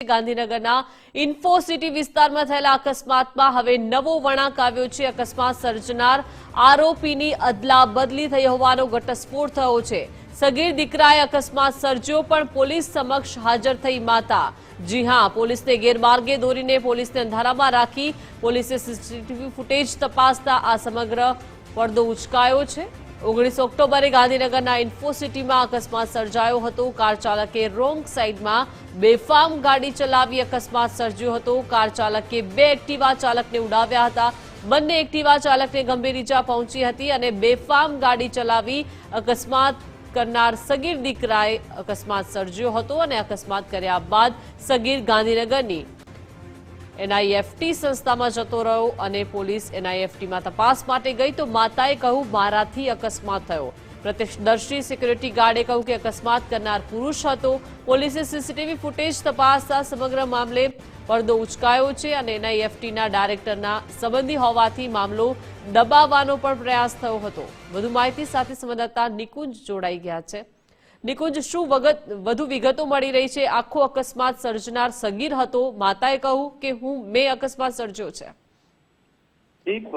ગાંધીનગરના ઇન્ફોસિટી વિસ્તારમાં થયેલા અકસ્માતમાં હવે નવો વળાંક આવ્યો છે. અકસ્માત સર્જનાર આરોપીની અદલા બદલી થઈ હોવાનો ઘટસ્ફોટ થયો છે. સગીર દીકરાએ અકસ્માત સર્જ્યો, પણ પોલીસ સમક્ષ હાજર થઈ માતા. જી હા, પોલીસને ગેરમાર્ગે દોરીને પોલીસને અંધારામાં રાખી પોલીસે સીસીટીવી ફૂટેજ તપાસતા આ સમગ્ર પડદો ઉચકાયો છે. ઓગણીસ ઓક્ટોબરે ગાંધીનગરના ઇન્ફોસિટીમાં અકસ્માત સર્જાયો હતો. કાર ચાલકે રોંગ સાઈડમાં બેફામ ગાડી ચલાવી અકસ્માત સર્જ્યો હતો. કાર ચાલકે બે એક્ટિવા ચાલકને ઉડાવ્યા હતા. બંને એક્ટિવા ચાલકને ગંભીર ઇજા પહોંચી હતી અને બેફામ ગાડી ચલાવી અકસ્માત કરનાર સગીર દીકરાએ અકસ્માત સર્જ્યો હતો અને અકસ્માત કર્યા બાદ સગીર ગાંધીનગરની એનઆઈએફટી સંસ્થામાં જતો રહ્યો અને પોલીસ એનઆઈએફટીમાં તપાસ માટે ગઈ તો માતાએ કહ્યું, મારાથી અકસ્માત થયો. પ્રત્યક્ષદર્શી સિક્યુરિટી ગાર્ડે કહ્યું કે અકસ્માત કરનાર પુરુષ હતો. પોલીસે સીસીટીવી ફૂટેજ તપાસતા સમગ્ર મામલે પડદો ઉચકાયો છે અને એનઆઈએફટીના ડાયરેક્ટરના સંબંધી હોવાથી મામલો દબાવવાનો પણ પ્રયાસ થયો હતો. વધુ માહિતી સાથે સંવાદદાતા નિકુંજ જોડાઈ ગયા છે. નિકુંજ, શું વધુ વિગતો મળી રહી છે? આખો અકસ્માત સર્જનાર સગીર હતો. માતાએ કહ્યું કે હું મેં અકસ્માત સર્જ્યો છે. દીપ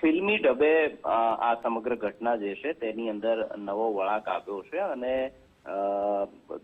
ફિલ્મી ડબે આ સમગ્ર ઘટના જે છે તેની અંદર નવો વળાંક આવ્યો છે અને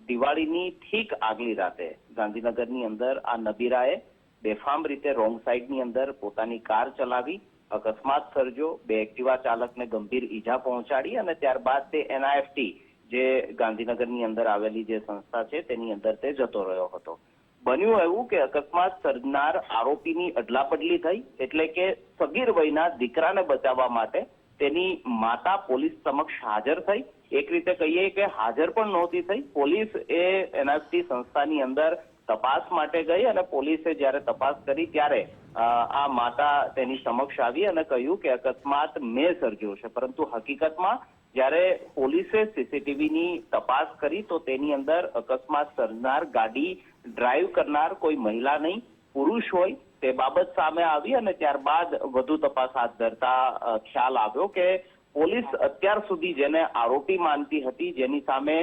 દિવાળીની ઠીક આગલી રાતે ગાંધીનગરની અંદર આ નબીરાએ બેફામ રીતે રોંગ સાઈડની અંદર પોતાની કાર ચલાવી, અકસ્માત સર્જ્યો, બે એક્ટિવા ચાલકને ગંભીર ઈજા પહોંચાડી અને ત્યારબાદ તે એનઆઈએફટી જે ગાંધીનગરની અંદર આવેલી જે સંસ્થા છે, તેની અંદર તે જતો રહ્યો હતો. બન્યું એવું કે અકસ્માત સર્જનાર આરોપીની અદલાબદલી થઈ, એટલે કે સગીર વયના દીકરાને બચાવવા માટે તેની માતા પોલીસ સમક્ષ હાજર થઈ. એક રીતે કહીએ કે હાજર પણ નહોતી થઈ. પોલીસ એ એનએફટી સંસ્થાની અંદર તપાસ માટે ગઈ અને પોલીસે જ્યારે તપાસ કરી ત્યારે આ માતા તેની સમક્ષ આવી અને કહ્યું કે અકસ્માત મેં સર્જ્યો છે. પરંતુ હકીકતમાં જ્યારે પોલીસે સીસીટીવીની તપાસ કરી તો તેની અંદર અકસ્માત સર્જનાર ગાડી ડ્રાઈવ કરનાર કોઈ મહિલા નહીં, પુરુષ હોય તે બાબત સામે આવી અને ત્યારબાદ વધુ તપાસ હાથ ધરતા ખ્યાલ આવ્યો કે પોલીસ અત્યાર સુધી જેને આરોપી માનતી હતી, જેની સામે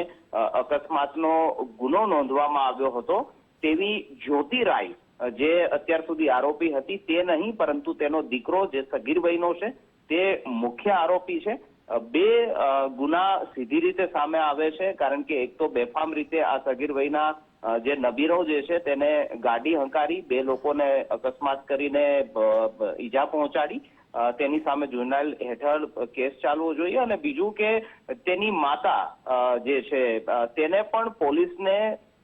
અકસ્માતનો ગુનો નોંધવામાં આવ્યો હતો, તેવી જ્યોતિ રાય જે અત્યાર સુધી આરોપી હતી તે નહીં, પરંતુ તેનો દીકરો જે સગીર વયનો છે, તે મુખ્ય આરોપી છે. બે ગુના સીધી રીતે સામે આવે છે, કારણ કે એક તો બેફામ રીતે આ સગીર વયના જે નબીરો જે છે તેને ગાડી હંકારી, બે લોકોને અકસ્માત કરીને ઈજા પહોંચાડી તેની સામે જુનાઇલ હેઠળ કેસ ચાલવો જોઈએ અને બીજું કે તેની માતા જે છે તેને પણ પોલીસને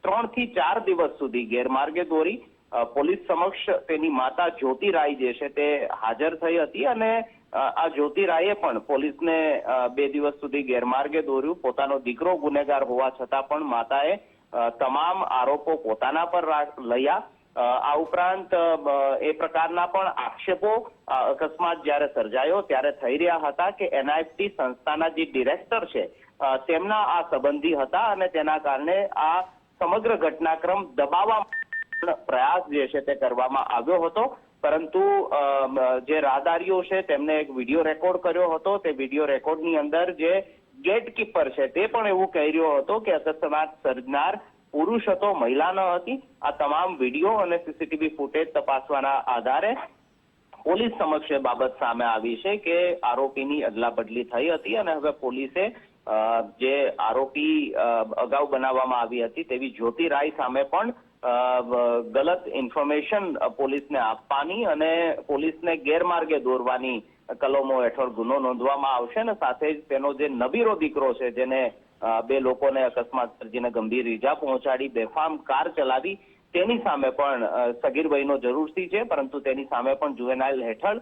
ત્રણથી ચાર દિવસ સુધી ગેરમાર્ગે દોરી પોલીસ સમક્ષ તેની માતા જ્યોતિ રાય જે છે તે હાજર થઈ હતી અને આ જ્યોતિરાયે પણ પોલીસને બે દિવસ સુધી ગેરમાર્ગે દોર્યું. પોતાનો દીકરો ગુનેગાર હોવા છતાં પણ માતાએ તમામ આરોપો પોતાના પર લયા. આ ઉપરાંત એ પ્રકારના પણ આક્ષેપો અકસ્માત જ્યારે સર્જાયો ત્યારે થઈ રહ્યા હતા કે એનઆઈએફટી સંસ્થાના જે ડિરેક્ટર છે તેમના આ સંબંધી હતા અને તેના કારણે આ સમગ્ર ઘટનાક્રમ દબાવવા પ્રયાસ જે છે તે કરવામાં આવ્યો હતો. પરંતુ જે રાહદારીઓ છે તેમને એક વીડિયો રેકોર્ડ કર્યો હતો. તે વીડિયો રેકોર્ડની અંદર જે ગેટકીપર છે, તે પણ એવું કહી રહ્યો હતો કે અકસ્માત સર્જનાર પુરુષ હતો, મહિલા ન હતી. આ તમામ વીડિયો અને સીસીટીવી ફૂટેજ તપાસવાના આધારે પોલીસ સમક્ષ એ બાબત સામે આવી છે કે આરોપીની અદલાબદલી થઈ હતી અને હવે પોલીસે જે આરોપી અગાઉ બનાવવામાં આવી હતી તેવી જ્યોતિ રાય સામે પણ ગલત ઇન્ફોર્મેશન પોલીસને આપવાની અને પોલીસને ગેરમાર્ગે દોરવાની કલમો હેઠળ ગુનો નોંધવામાં આવશે અને સાથે જ તેનો જે નબીરો દીકરો છે જેને બે લોકોને અકસ્માત સર્જીને ગંભીર ઈજા પહોંચાડી, બેફામ કાર ચલાવી, તેની સામે પણ સગીર વયનો જરૂરથી છે, પરંતુ તેની સામે પણ જુવેનાઇલ હેઠળ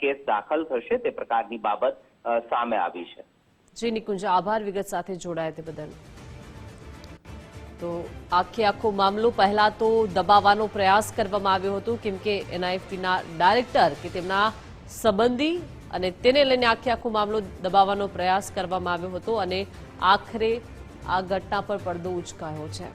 કેસ દાખલ થશે તે પ્રકારની બાબત સામે આવી છે. જી નિકુંજ, આભાર. વિગત સાથે જોડાયા તે બદલ. તો આખે આખો મામલો પહેલા તો દબાવવાનો પ્રયાસ કરવામાં આવ્યો હતો, કેમ કે એનઆઈએફટીના ડાયરેક્ટર કે તેમના સંબંધી અને તેને લઈને આખે આખો મામલો દબાવવાનો પ્રયાસ કરવામાં આવ્યો હતો અને આખરે આ ઘટના પર પડદો ઉચકાયો છે.